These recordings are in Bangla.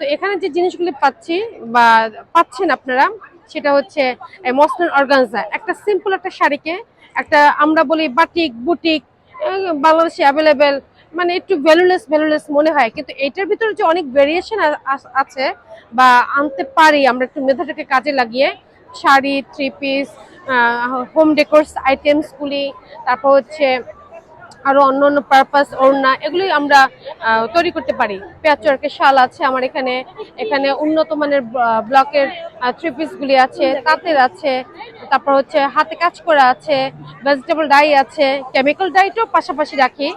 তো এখানে যে জিনিসগুলি পাচ্ছি বা পাচ্ছেন আপনারা, সেটা হচ্ছে মসলিন অর্গানজা। একটা সিম্পল একটা শাড়িকে, একটা আমরা বলি বাটিক বুটিক বাংলাদেশে অ্যাভেলেবেল মানে একটু ভ্যালুলেস ভ্যালুলেস মনে হয়। কিন্তু এটার ভিতরে যে অনেক ভেরিয়েশন আছে বা আনতে পারি, আমরা একটু মেধাটাকে কাজে লাগিয়ে, sari three piece home decors আইটেমসগুলি তারপর হচ্ছে আরও অন্য অন্য পারপাস ওড়না এগুলি আমরা তৈরি করতে পারি। পেঁয়াজচরকের শাল আছে আমার এখানে। এখানে উন্নত মানের ব্লকের থ্রি পিস গুলি আছে তাঁতের আছে, তারপর হচ্ছে হাতে কাজ করা আছে ভেজিটেবল ডাই আছে কেমিক্যাল ডাইটাও পাশাপাশি রাখি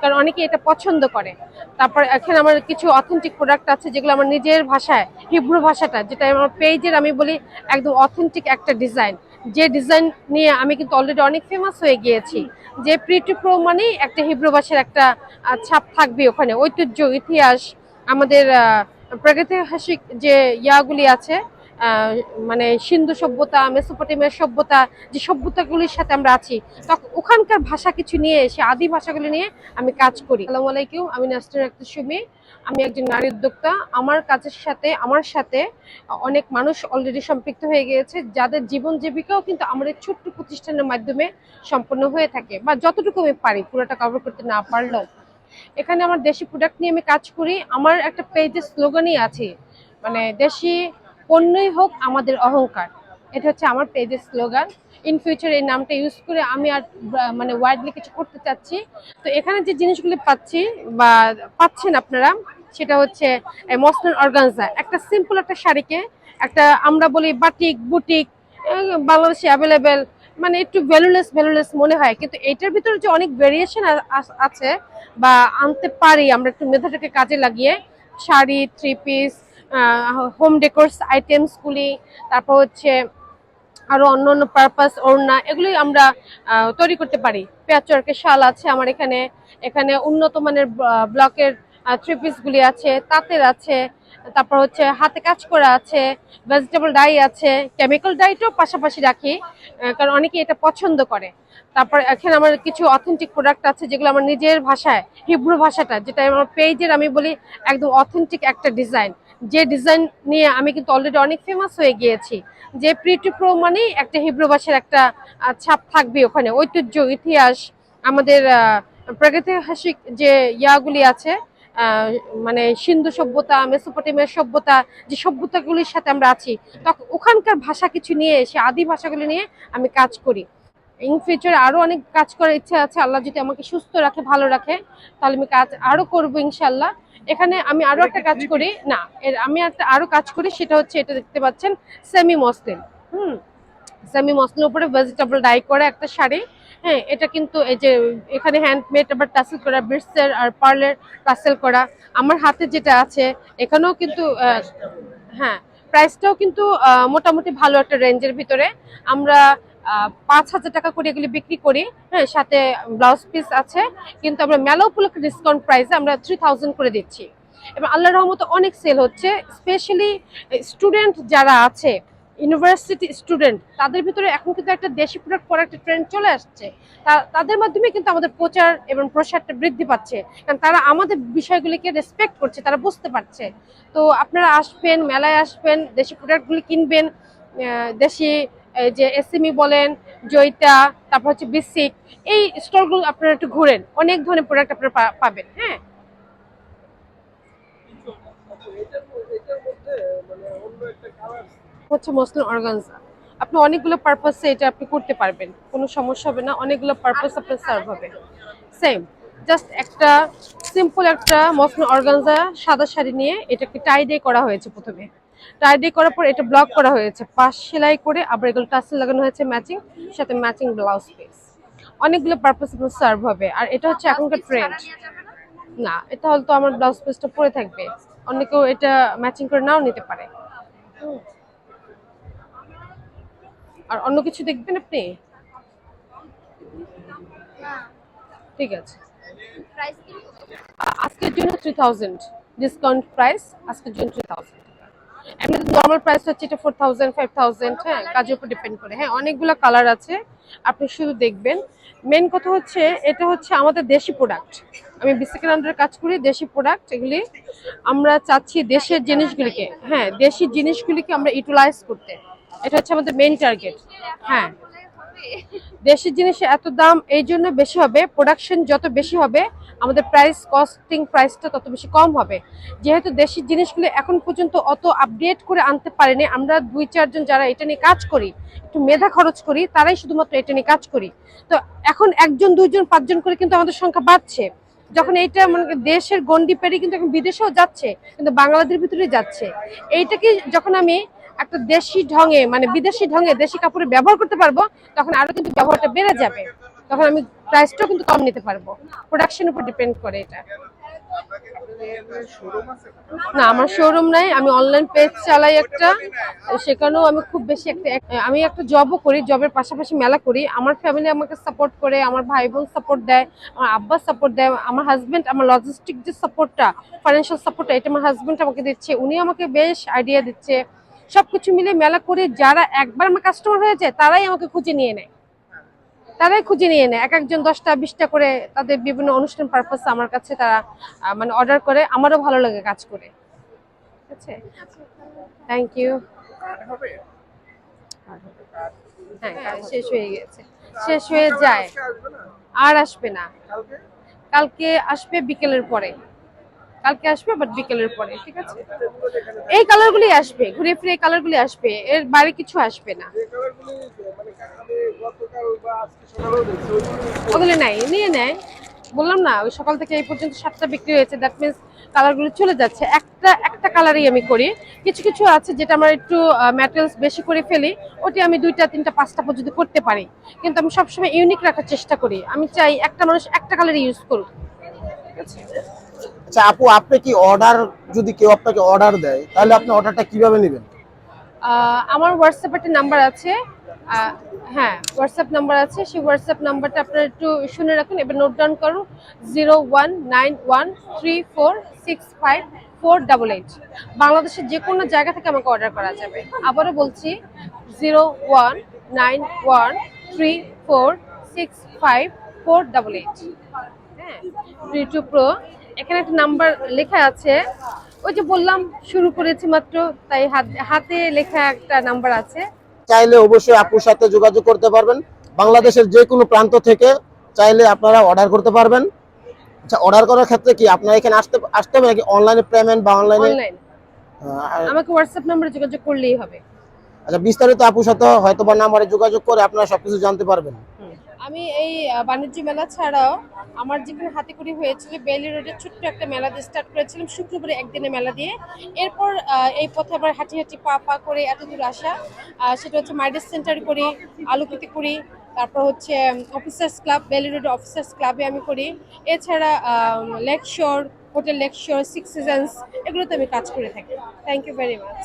কারণ অনেকে এটা পছন্দ করে। তারপর এখানে আমার কিছু অথেন্টিক প্রোডাক্ট আছে যেগুলো আমার নিজের ভাষায় হিব্রু ভাষাটা, যেটা আমার পেজের আমি বলি একদম অথেন্টিক একটা ডিজাইন যে ডিজাইন নিয়ে আমি কিন্তু অলরেডি অনেক ফেমাস হয়ে গিয়েছি, যে প্রি টু প্রো মানে একটা হিব্রু ভাষার একটা ছাপ থাকবে ওখানে। ঐতিহ্য, ইতিহাস, আমাদের প্রাগৈতিহাসিক যে ইয়াগুলি আছে মানে সিন্ধু সভ্যতা, মেসোপটেমিয়ার সভ্যতা, যে সভ্যতাগুলির সাথে আমরা আছি তখন ওখানকার ভাষা কিছু নিয়ে এসে আদি ভাষাগুলি নিয়ে আমি কাজ করি। আসসালামু আলাইকুম, আমি নাস্টার আক্তার সুমি আমি একজন নারী উদ্যোক্তা। আমার কাজের সাথে, আমার সাথে অনেক মানুষ অলরেডি সম্পৃক্ত হয়ে গিয়েছে, যাদের জীবন জীবিকাও কিন্তু আমাদের ছোট্ট প্রতিষ্ঠানের মাধ্যমে সম্পন্ন হয়ে থাকে। বা যতটুকু আমি পারি, পুরোটা কভার করতে না পারলেও। এখানে আমার দেশি প্রোডাক্ট নিয়ে আমি কাজ করি। আমার একটা পেজের স্লোগানই আছে মানে দেশি পণ্যই হোক আমাদের অহংকার। এটা হচ্ছে আমার পেজের স্লোগান ইন ফিউচার এই নামটা ইউজ করে আমি আর মানে ওয়াইডলি কিছু করতে চাচ্ছি। তো এখানে যে জিনিসগুলি পাচ্ছি বা পাচ্ছেন আপনারা, সেটা হচ্ছে মসলিন অর্গানজা একটা সিম্পল একটা শাড়িকে, একটা আমরা বলি বাটিক বুটিক বাংলাদেশে অ্যাভেলেবেল মানে একটু ভ্যালুলেস ভ্যালুলেস মনে হয়। কিন্তু এটার ভিতরে যে অনেক ভেরিয়েশন আছে বা আনতে পারি আমরা একটু মেধাটাকে কাজে লাগিয়ে, sari three piece home decors আইটেমসগুলি তারপর হচ্ছে আরও অন্য অন্য পারপাস ওড়না এগুলি আমরা তৈরি করতে পারি। পেঁয়াজচরকের শাল আছে আমার এখানে। এখানে উন্নত মানের ব্লকের থ্রি পিস গুলি আছে, তাঁতের আছে, তারপর হচ্ছে হাতে কাজ করা আছে ভেজিটেবল ডাই আছে কেমিক্যাল ডাইটাও পাশাপাশি রাখি কারণ অনেকে এটা পছন্দ করে। তারপর এখানে আমার কিছু অথেন্টিক প্রোডাক্ট আছে, যেগুলো আমার নিজের ভাষায় হিব্রু ভাষাটা, যেটা আমার পেজের আমি বলি একদম অথেন্টিক একটা ডিজাইন যে ডিজাইন নিয়ে আমি কিন্তু অলরেডি অনেক ফেমাস হয়ে গিয়েছি, যে প্রি টু প্রো মানে একটা হিব্রু ভাষার একটা ছাপ থাকবে ওখানে। ঐতিহ্য, ইতিহাস, আমাদের প্রাগৈতিহাসিক যে ইয়াগুলি আছে মানে সিন্ধু সভ্যতা মেসোপটেমিয়ার সভ্যতা, যে সভ্যতাগুলির সাথে আমরা আছি তখন ওখানকার ভাষা কিছু নিয়ে এসে আদি ভাষাগুলি নিয়ে আমি কাজ করি। ইন ফিউচার আরও অনেক কাজ করার ইচ্ছা আছে। আল্লাহ যদি আমাকে সুস্থ রাখে, ভালো রাখে, তাহলে আমি কাজ আরও করব ইনশাল্লাহ এখানে আমি আরও একটা কাজ করি। না, এর আমি একটা আরও কাজ করি, সেটা হচ্ছে এটা দেখতে পাচ্ছেন সেমি মসলিন হুম সেমি মসলিনের উপরে ভেজিটেবল ডাই করা একটা শাড়ি। হ্যাঁ এটা কিন্তু এই যে এখানে হ্যান্ডমেড আবার টাসেল করা ব্রিটসের আর পার্লের টাসেল করা। আমার হাতে যেটা আছে, এখানেও কিন্তু হ্যাঁ প্রাইসটাও কিন্তু মোটামুটি ভালো একটা রেঞ্জের ভিতরে। আমরা পাঁচ হাজার টাকা করে এগুলি বিক্রি করি। হ্যাঁ সাথে ব্লাউজ পিস আছে। কিন্তু আমরা মেলা উপলক্ষে ডিসকাউন্ট প্রাইসে আমরা থ্রি থাউজেন্ড করে দিচ্ছি। এবং আল্লাহ রহমতে অনেক সেল হচ্ছে স্পেশালি স্টুডেন্ট যারা আছে ইউনিভার্সিটি স্টুডেন্ট তাদের ভিতরে এখন কিন্তু একটা দেশি প্রোডাক্ট পরার একটা ট্রেন্ড চলে আসছে। তা- তাদের মাধ্যমে কিন্তু আমাদের প্রচার এবং প্রসারটা বৃদ্ধি পাচ্ছে। কারণ তারা আমাদের বিষয়গুলিকে রেসপেক্ট করছে, তারা বুঝতে পারছে। তো আপনারা আসবেন, মেলায় আসবেন, দেশি প্রোডাক্টগুলি কিনবেন দেশি যে এসএমই বলেন, জয়িতা, তারপর হচ্ছে বিসিক, এই স্টোরগুলো আপনারা একটু ঘুরেন। অনেক ধরনের প্রোডাক্ট আপনারা পাবেন হ্যাঁ? হচ্ছে মসলিন অর্গানজা। আপনি অনেকগুলো পারপাসে এটা আপনি করতে পারবেন। কোনো সমস্যা হবে না, অনেকগুলো পারপাস আপনার সার্ভ হবে। সেম জাস্ট একটা সিম্পল একটা মসলিন অর্গানজা, সাদা শাড়ি নিয়ে এটাকে টাই ডে করা হয়েছে প্রথমে। টাই ডে করার পর এটা ব্লক করা হয়েছে। পাশ সেলাই করে আবার এগুলো টাসেল লাগানো হয়েছে ম্যাচিং সাথে ম্যাচিং ব্লাউজ পিস অনেকগুলো পারপাস আপনার সার্ভ হবে। আর এটা হচ্ছে এখনকার ট্রেন্ড না? এটা হলে তো আমার ব্লাউজ পিসটা পরে থাকবে। অনেকেও এটা ম্যাচিং করে নাও নিতে পারে। আর অন্য কিছু দেখবেন আপনি? ঠিক আছে। আজকের জন্য থ্রি থাউজেন্ড ডিসকাউন্ট প্রাইস আজকের জন্য থ্রি থাউজেন্ড এমনি নর্মাল প্রাইস হচ্ছে এটা ফোর থাউজেন্ড ফাইভ থাউজেন্ড হ্যাঁ কাজের উপর ডিপেন্ড করে। হ্যাঁ অনেকগুলো কালার আছে, আপনি শুধু দেখবেন। মেন কথা হচ্ছে, এটা হচ্ছে আমাদের দেশি প্রোডাক্ট আমি বিসিকের আন্ডারে কাজ করি, দেশি প্রোডাক্ট এগুলি আমরা চাচ্ছি দেশের জিনিসগুলিকে হ্যাঁ দেশি জিনিসগুলিকে আমরা ইউটিলাইজ করতে। এটা হচ্ছে আমাদের মেন টার্গেট হ্যাঁ দেশের জিনিসে এত দাম, এই জন্য বেশি হবে। প্রোডাকশন যত বেশি হবে, আমাদের প্রাইস কস্টিং প্রাইসটা তত বেশি কম হবে। যেহেতু দেশের জিনিসগুলো এখন পর্যন্ত অত আপডেট করে আনতে পারেনি, আমরা দুই, চারজন যারা এটা নিয়ে কাজ করি, একটু মেধা খরচ করি, তারাই শুধুমাত্র এটা নিয়ে কাজ করি। তো এখন একজন, দুইজন, পাঁচজন করে কিন্তু আমাদের সংখ্যা বাড়ছে। যখন এইটা মানে দেশের গন্ডি পেরিয়ে কিন্তু এখন বিদেশেও যাচ্ছে, কিন্তু বাংলাদেশের ভিতরে যাচ্ছে। এইটাকে যখন আমি একটা দেশি ঢঙে মানে বিদেশি ঢঙে দেশি কাপড়ে ব্যবহার করতে পারব, তখন আরও কিন্তু ব্যবহারটা বেড়ে যাবে। তখন আমি প্রাইসটাও কিন্তু কম নিতে পারব। প্রোডাকশনের উপর ডিপেন্ড করে এটা। না, আমার শোরুম নাই, আমি অনলাইন পেজ চালাই একটা। সেখানেও আমি খুব বেশি একটা আমি একটা জবও করি জবের পাশাপাশি মেলা করি। আমার ফ্যামিলি আমাকে সাপোর্ট করে, আমার ভাই বোন সাপোর্ট দেয়, আমার আব্বা সাপোর্ট দেয়, আমার হাজবেন্ড আমার লজিস্টিক যে সাপোর্টটা ফাইন্যান্সিয়াল সাপোর্টটা এটা আমার হাজবেন্ড আমাকে দিচ্ছে। উনি আমাকে বেশ আইডিয়া দিচ্ছে। সবকিছু মিলে মেলা করে যারা একবার আমার কাস্টমার হয়েছে, তারাই আমাকে খুঁজে নিয়ে নেয়। তারাই খুঁজে নিয়ে নেয়। এক একজন দশটা, বিশটা করে তাদের বিভিন্ন অনুষ্ঠান পারপাস আমার কাছে তারা মানে অর্ডার করে। আমারও ভালো লাগে কাজ করে। ঠিক আছে? থ্যাংক ইউ হ্যাঁ শেষ হয়ে গেছে। শেষ হয়ে যায়। আর আসবে না। কালকে আসবে বিকেলের পরে। কালকে আসবে বাট বিকেলের পরে, ঠিক আছে? এই কালারগুলি আসবে ঘুরে ফিরে এই কালারগুলি আসবে, এর বাইরে কিছু আসবে না। ওগুলো নাই নিয়ে নেয়। বললাম না, ওই সকাল থেকে এই পর্যন্ত সাতটা বিক্রি হয়েছে দ্যাট মিনস কালারগুলো চলে যাচ্ছে। একটা একটা কালারই আমি করি। কিছু কিছু আছে যেটা আমার একটু ম্যাটেরিয়ালস বেশি করে ফেলি, ওটি আমি দুইটা, তিনটা, পাঁচটা পর্যন্ত করতে পারি। কিন্তু আমি সবসময় ইউনিক রাখার চেষ্টা করি। আমি চাই একটা মানুষ একটা কালারই ইউজ করুক, ঠিক আছে? আচ্ছা আপু, আপনি কি অর্ডার যদি কেউ আপনাকে অর্ডার দেয়, তাহলে আপনি অর্ডারটা কীভাবে নেবেন? আমার হোয়াটসঅ্যাপ একটা নাম্বার আছে। হ্যাঁ হোয়াটসঅ্যাপ নাম্বার আছে। সেই হোয়াটসঅ্যাপ নাম্বারটা আপনারা একটু শুনে রাখুন, এবার নোট ডাউন করুন। Zero one nine one three four six five four double eight বাংলাদেশের যে কোনো জায়গা থেকে আমাকে অর্ডার করা যাবে। আবারও বলছি zero one nine one three four six five four double eight হ্যাঁ থ্রি টু প্রো এখানে একটা নাম্বার লেখা আছে। ওই যে বললাম শুরু করেছি মাত্র তাই হাতে লেখা একটা নাম্বার আছে। চাইলে অবশ্যই আপুর সাথে যোগাযোগ করতে পারবেন। বাংলাদেশের যে কোনো প্রান্ত থেকে চাইলে আপনারা অর্ডার করতে পারবেন। আচ্ছা অর্ডার করার ক্ষেত্রে কি আপনারা এখানে আসতে আসতে হবে নাকি অনলাইনে পেমেন্ট বা অনলাইনে আমাকে হোয়াটসঅ্যাপ নাম্বারে যোগাযোগ করলেই হবে। আচ্ছা বিস্তারিত আপুর সাথে হয়তো বা নাম্বারে যোগাযোগ করে আপনারা সবকিছু জানতে পারবেন। আমি এই বাণিজ্য মেলা ছাড়াও আমার যেখানে হাতে করি হয়েছিল বেলি রোডে ছোট্ট একটা মেলা দিয়ে স্টার্ট করেছিলাম শুক্রবারে একদিনে মেলা দিয়ে। এরপর এই পথে আবার হাঁটি হাঁটি পা পা করে এত দূর আসা। সেটা হচ্ছে মাইডাস সেন্টার করি, আলোকিতে করি, তারপর হচ্ছে officers club Bailey road officers ক্লাবে আমি করি। এছাড়া Lakeshore, hotel Lakeshore Six Seasons এগুলোতে আমি কাজ করে থাকি। Thank you very much